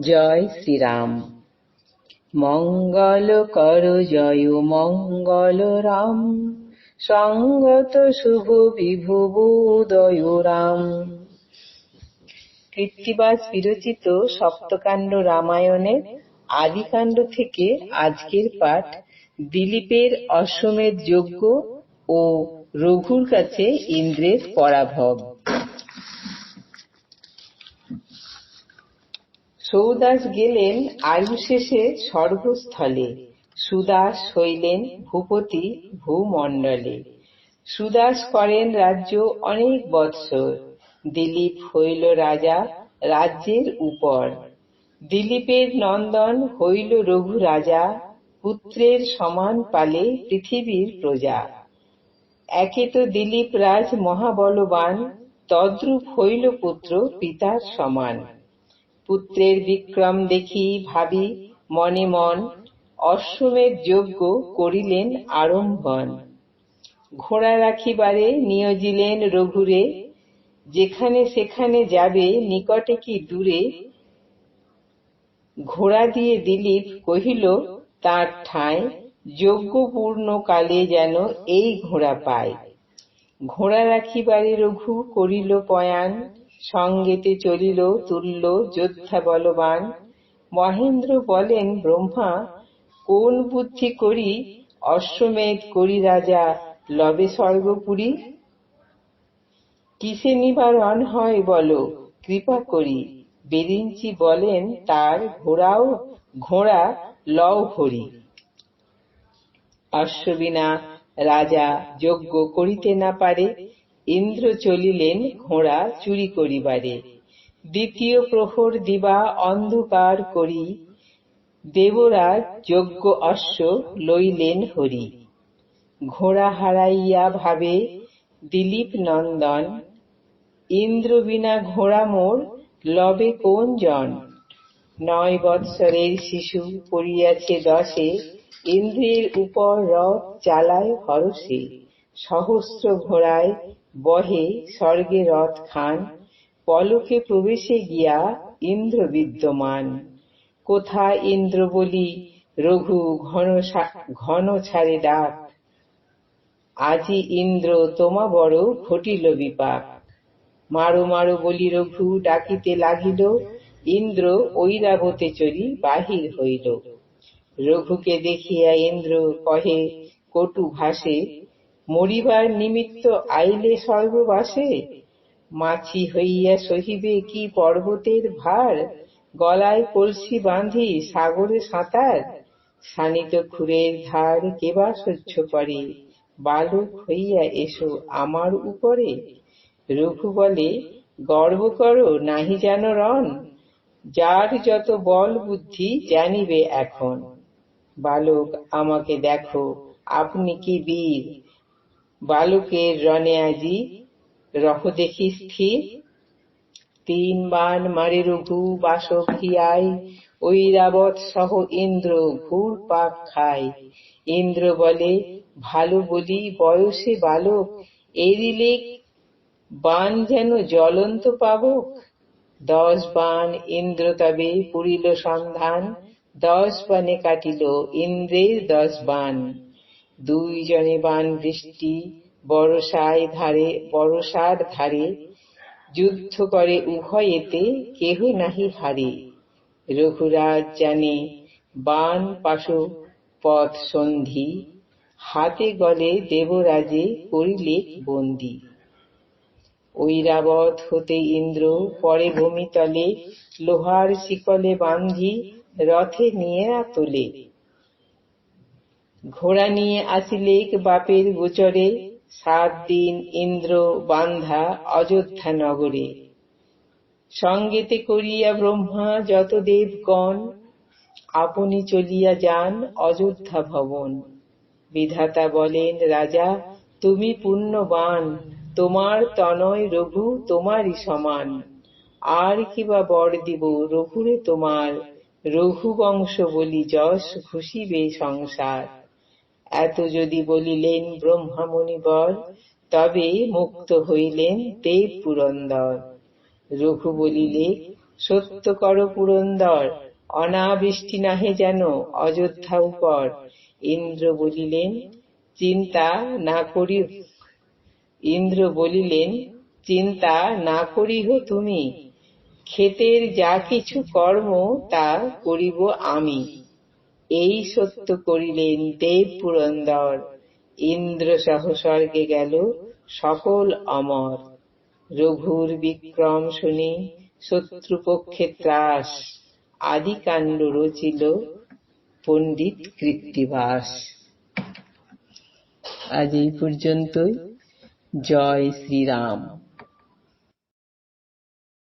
জয় শ্রীরাম। মঙ্গল কর, জয় মঙ্গল রাম। সঙ্গত শুভ বিভুবোদয় রাম। কৃত্তিবাস বিরচিত সপ্তকাণ্ড রামায়ণের আদিকাণ্ড থেকে আজকের পাঠ দিলীপের অশ্বমেধ যজ্ঞ ও রঘুর কাছে ইন্দ্রের পরাভব। সৌদাস গেলেন আয়ু শেষে স্বর্গস্থলে। সুদাস হইলেন ভূপতি ভূমণ্ডলে। সুদাস করেন রাজ্য অনেক বৎসর। দিলীপ হইল রাজা রাজ্যের উপর। দিলীপের নন্দন হইল রঘু রাজা, পুত্রের সমান পালে পৃথিবীর প্রজা। একে তো দিলীপ রাজ মহাবলবান, তদ্রূপ হইল পুত্র পিতার সমান। পুত্রের বিক্রম দেখি ভাবি, মনে মন, অশ্বমেধ যজ্ঞ করিলেন আরম্ভন ঘোড়া রাখিবারে নিয়োজিলেন রঘুরে, যেখানে সেখানে যাবে, নিকটে কি দূরে? ঘোড়া দিয়ে দিলীপ কহিল, তার ঠাঁই, যজ্ঞপূর্ণ কালে যেন এই ঘোড়া পায়। ঘোড়া রাখিবারে রঘু করিল পয়ান সঙ্গেতে চলিল তুল্য যোদ্ধা বলবান। মহেন্দ্র বলেন, ব্রহ্মা, কোন বুদ্ধি করি? অশ্বমেধ করি রাজা, লবে স্বর্গপুরী কিসে নিবারণ হয় বলো, কৃপা করি। বেরিঞ্চি বলেন, তার ঘোড়াও, ঘোড়া লও ভরি। অশ্ববিনা রাজা যজ্ঞ করিতে না পারে ইন্দ্র চলিলেন ঘোড়া চুরি করিবারে। দ্বিতীয় প্রহর দিবা অন্ধকার করি, দেবরাজ যজ্ঞ অশ্ব লইলেন হরি। ঘোড়া হারাইয়া ভাবে, দিলীপ নন্দন, ইন্দ্র বিনা ঘোড়া মোর লবে কোন জন? নয় বৎসরের শিশু পড়িয়াছে দশে, ইন্দ্রের উপর রথ চালায় হরসে সহস্র ঘোড়ায় বহে স্বর্গে রথ খান, পলকে প্রবেশে গিয়া ইন্দ্র বিদ্যমান। কোথা ইন্দ্র বলি? রঘু ঘন ঘন ছাড়ে ডাক। আজি ইন্দ্র তোমা বড় ঘটিল বিপাক। মারো মারো বলি রঘু, ডাকিতে লাগিল। ইন্দ্র ঐরাবতে চড়ি বাহির হইল। রঘুকে দেখিয়া ইন্দ্র কহে, কটু ভাসে মরিবার নিমিত্ত আইলে স্বর্গবাসে? মাছি হইয়া সহিবে কি পর্বতের ভার? গলায় কলসি বাঁধি সাগরে সাঁতার? শানিত খুরের ধার কেবা সহ্য করে? বালক হইয়া এসো আমার উপরে। রঘু বলে, গর্ব করো, নাহি যেন রণ? যার যত বল বুদ্ধি জানিবে এখন। বালক, আমাকে দেখো, আপনি কি বীর? বালকের রণে আজি রহ দেখি স্থির। তিন বান মারে রঘু বাসক হিয়াই ঐরাবত সহ ইন্দ্র ঘুর পাক খায়। ইন্দ্র বলে, ভালো বলি, বয়সে বালক, এরিলে বান যেন জ্বলন্ত পাবক? দশ বান ইন্দ্র তবে পুরিল সন্ধান, দশ বানে কাটিল ইন্দ্রের দশ বান। দুই জনে বান বৃষ্টি বরসায় ধারে বরসার ধারে, যুদ্ধ করে উভয়েতে কেহ নাহি হারে। রঘুরাজ জানে, বান পাশু পথ সন্ধি, হাতে গলে দেবরাজে করিলে বন্দি। ঐরাবত হতে ইন্দ্র পরে ভূমিতলে, লোহার শিকলে বান্ধি রথে নিয়ে তোলে। ঘোড়া নিয়ে আসিলেক বাপের গোচরে, সাত দিন ইন্দ্র বান্ধা অযোধ্যা নগরে। সঙ্গেতে করিয়া ব্রহ্মা যত দেবগণ, আপনি চলিয়া যান অযোধ্যা ভবন। বিধাতা বলেন, রাজা, তুমি পুণ্যবান, তোমার তনয় রঘু তোমারই সমান। আর কিবা বর দিব রঘুরে তোমার রঘু বংশ বলি যশ ঘুষিবে সংসার। এত যদি বলিলেন ব্রহ্মামণিবর তবে মুক্ত হইলেন দেব পুরন্দর। রঘু বলিলে, সত্য কর পুরন্দর, অনাবৃষ্টি নাহে যেন অযোধ্যা উপর। ইন্দ্র বলিলেন, চিন্তা না করি ইন্দ্র বলিলেন, চিন্তা না করিহ তুমি। ক্ষেতের যা কিছু কর্ম তা করিব আমি। এই সত্য করিলেন দেব পুরন্দর। ইন্দ্র স্বর্গে গেল সকল অমর। রঘুর বিক্রম শুনি, শত্রুপক্ষে ত্রাস। আদিকাণ্ড রচিল, পণ্ডিত কৃত্তিবাস আজ এই পর্যন্তই। জয় শ্রীরাম।